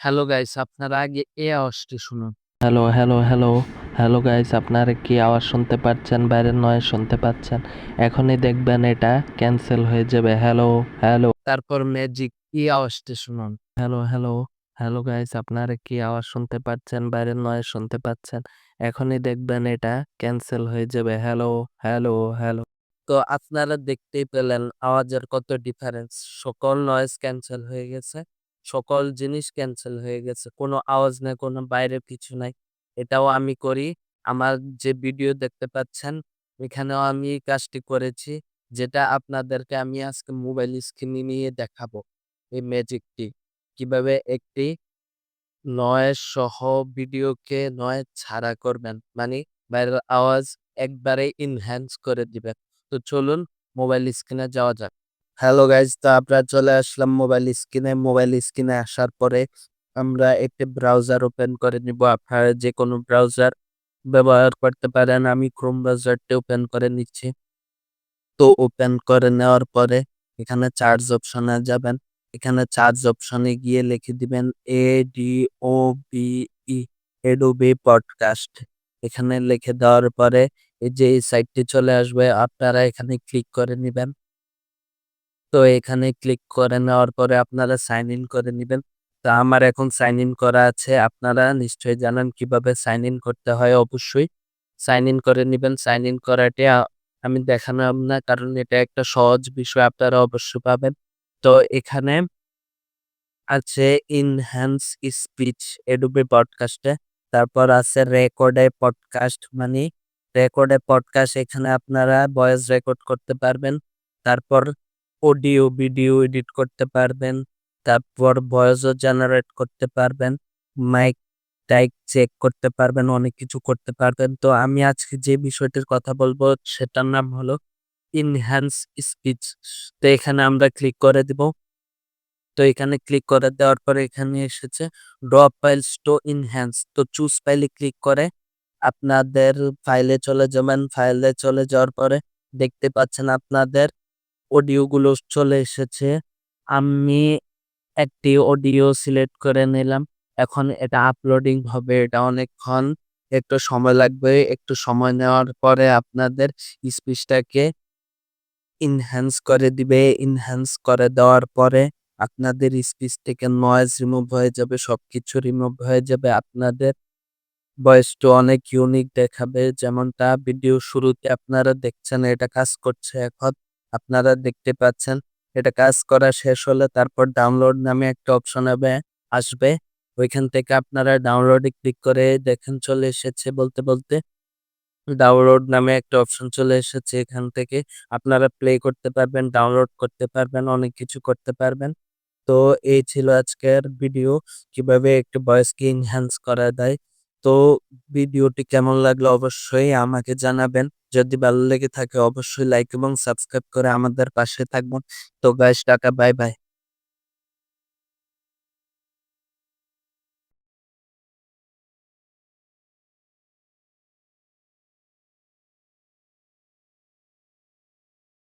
Hello guys আপনারা আগে এ আওয়াজটি শুনুন। Hello hello hello hello guys আপনারা কি আওয়াজ শুনতে পাচ্ছেন? বাইরের নয় শুনতে পাচ্ছেন? এখনই দেখবেন এটা ক্যান্সেল হয়ে যাবে। Hello hello. তারপর ম্যাজিক ই আওয়াজটি শুনুন। হ্যালো হ্যালো হ্যালো গাইস আপনারা কি আওয়াজ শুনতে পাচ্ছেন? বাইরের নয় শুনতে পাচ্ছেন? এখনই দেখবেন এটা ক্যান্সেল হয়ে যাবে। Hello hello hello. তো আপনারা দেখতেই পেলেন আওয়াজের কত ডিফারেন্স সকল নয়েজ ক্যান্সেল হয়ে গেছে। সকল জিনিস ক্যান্সেল হয়ে গেছে। কোনো আওয়াজ নাই, কোনো বাইরে কিছু নাই। এটাও আমি করি। আমার যে ভিডিও দেখতে পাচ্ছেন, এখানেও আমি এই কাজটি করেছি। যেটা আপনাদেরকে আমি আজকে মোবাইল স্ক্রিনে নিয়ে দেখাবো। এই ম্যাজিকটি কীভাবে একটি নয়েজ সহ ভিডিওকে নয়েজ ছাড়া করবেন। মানে বাইরের আওয়াজ একবারে ইনহ্যান্স করে দিবেন। তো চলুন মোবাইল স্ক্রিনে যাওয়া যাক। হ্যালো গাইজ তো আমরা চলে আসলাম মোবাইল স্ক্রিনে মোবাইল স্ক্রিনে আসার পরে আমরা একটি ব্রাউজার ওপেন করে নিব। আপনারা যে কোনো ব্রাউজার ব্যবহার করতে পারেন, আমি ক্রোম ব্রাউজারটি ওপেন করে নিচ্ছি। তো ওপেন করে নেওয়ার পরে এখানে চার্জ অপশনে যাবেন। এখানে চার্জ অপশনে গিয়ে লিখে দিবেন A D O B E Adobe podcast এখানে লিখে দেওয়ার পরে এই যে এই সাইটটি চলে আসবে, আপনারা এখানে ক্লিক করে নেবেন। তো এখানে ক্লিক করে নেওয়ার পরে আপনারা সাইন ইন করে নেবেন। তো আমার এখন সাইন ইন করা আছে, আপনারা নিশ্চয়ই জানেন কীভাবে সাইন ইন করতে হয় অবশ্যই। সাইন ইন করে নেবেন, সাইন ইন করাটি আমি দেখালাম না, কারণ এটা একটা সহজ বিষয়, আপনারা অবশ্যই পাবেন। তো এখানে আছে ইনহ্যান্স স্পিচ এডুবে পডকাস্টে তারপর আছে রেকর্ডে পডকাস্ট মানে রেকর্ডে পডকাস্ট এখানে আপনারা ভয়েস রেকর্ড করতে পারবেন। তারপর অডিও ভিডিও এডিট করতে পারবেন, তারপর ভয়েসও জেনারেট করতে পারবেন মাইক টাইক চেক করতে পারবেন, অনেক কিছু করতে পারবেন। তো আমি আজকে যে বিষয়টির কথা বলব সেটার নাম হলো ইনহ্যান্স স্পিচ তো এখানে আমরা ক্লিক করে দিব। তো এখানে ক্লিক করে দেওয়ার পরে এখানে এসেছে ড্র ফাইলস টু ইনহ্যান্স তো চুজ ফাইলে ক্লিক করে আপনাদের ফাইলে চলে যাবেন। ফাইলে চলে যাওয়ার পরে দেখতে পাচ্ছেন আপনাদের অডিওগুলো চলে এসেছে। আমি একটি অডিও সিলেক্ট করে নিলাম। এখন এটা আপলোডিং হবে এটা অনেকক্ষণ। একটু সময় লাগবে। একটু সময় নেওয়ার পরে আপনাদের স্পিচটাকে ইনহ্যান্স করে দিবে। ইনহ্যান্স করে দেওয়ার পরে আপনাদের স্পিচ থেকে নয়েজ রিমুভ হয়ে যাবে, সবকিছু রিমুভ হয়ে যাবে। আপনাদের ভয়েসটা অনেক ইউনিক দেখাবে। যেমনটা ভিডিও শুরুতে আপনারা দেখছেন, এটা কাজ করছে এখন। আপনারা দেখতে পাচ্ছেন, এটা কাজ করা শেষ হলে তারপর ডাউনলোড নামে একটা অপশন হবে, আসবে। ওইখান থেকে আপনারা ডাউনলোডে ক্লিক করে দেখেন চলে এসেছে বলতে বলতে। ডাউনলোড নামে একটা অপশন চলে এসেছে এখান থেকে। আপনারা প্লে করতে পারবেন ডাউনলোড করতে পারবেন, অনেক কিছু করতে পারবেন। তো এই ছিল আজকের ভিডিও কীভাবে একটি ভয়েসকে ইনহ্যান্স করা যায় তো ভিডিওটি কেমন লাগল অবশ্যই আমাকে জানাবেন। যদি ভালো লেগে থাকে অবশ্যই লাইক এবং সাবস্ক্রাইব করে আমাদের পাশে থাকবেন। তো গাইস টাকা বাই বাই